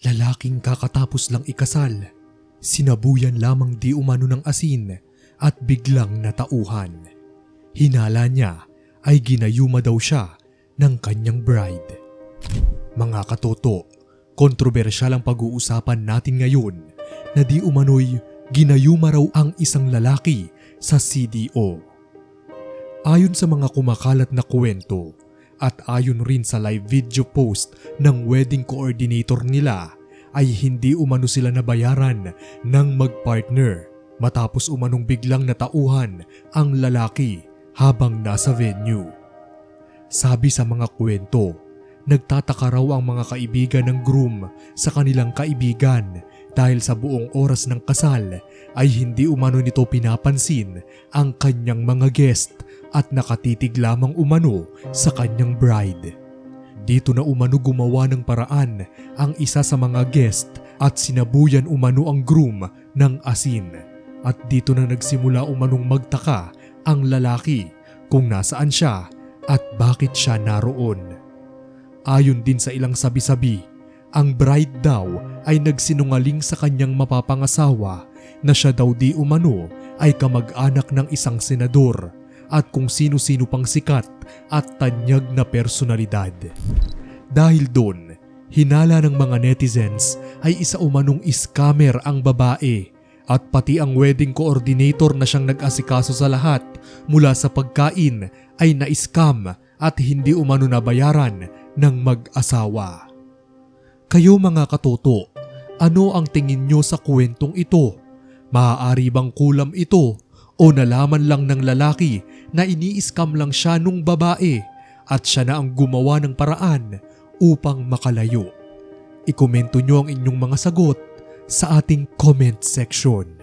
Lalaking kakatapos lang ikasal, sinabuyan lamang di umano ng asin at biglang natauhan. Hinala niya ay ginayuma daw siya ng kanyang bride. Mga katoto, kontrobersyal ang pag-uusapan natin ngayon na di umano'y ginayuma raw ang isang lalaki sa CDO. Ayon sa mga kumakalat na kwento at ayon rin sa live video post ng wedding coordinator nila ay hindi umano sila nabayaran ng magpartner matapos umanong biglang natauhan ang lalaki habang nasa venue. Sabi sa mga kwento, nagtataka raw ang mga kaibigan ng groom sa kanilang kaibigan dahil sa buong oras ng kasal ay hindi umano nito pinapansin ang kanyang mga guest at nakatitig lamang umano sa kanyang bride. Dito na umano gumawa ng paraan ang isa sa mga guest at sinabuyan umano ang groom ng asin. At dito na nagsimula umanong magtaka ang lalaki kung nasaan siya at bakit siya naroon. Ayon din sa ilang sabi-sabi, ang bride daw ay nagsinungaling sa kanyang mapapangasawa na siya daw di umano ay kamag-anak ng isang senador at kung sino-sino pang sikat at tanyag na personalidad. Dahil doon, hinala ng mga netizens ay isa umanong scammer ang babae at pati ang wedding coordinator na siyang nag-asikaso sa lahat mula sa pagkain ay na-scam at hindi umano nabayaran ng mag-asawa. Kayo mga katoto, ano ang tingin nyo sa kwentong ito? Maaari bang kulam ito o nalaman lang ng lalaki na ini-scam lang siya nung babae at siya na ang gumawa ng paraan upang makalayo? Ikomento nyo ang inyong mga sagot sa ating comment section.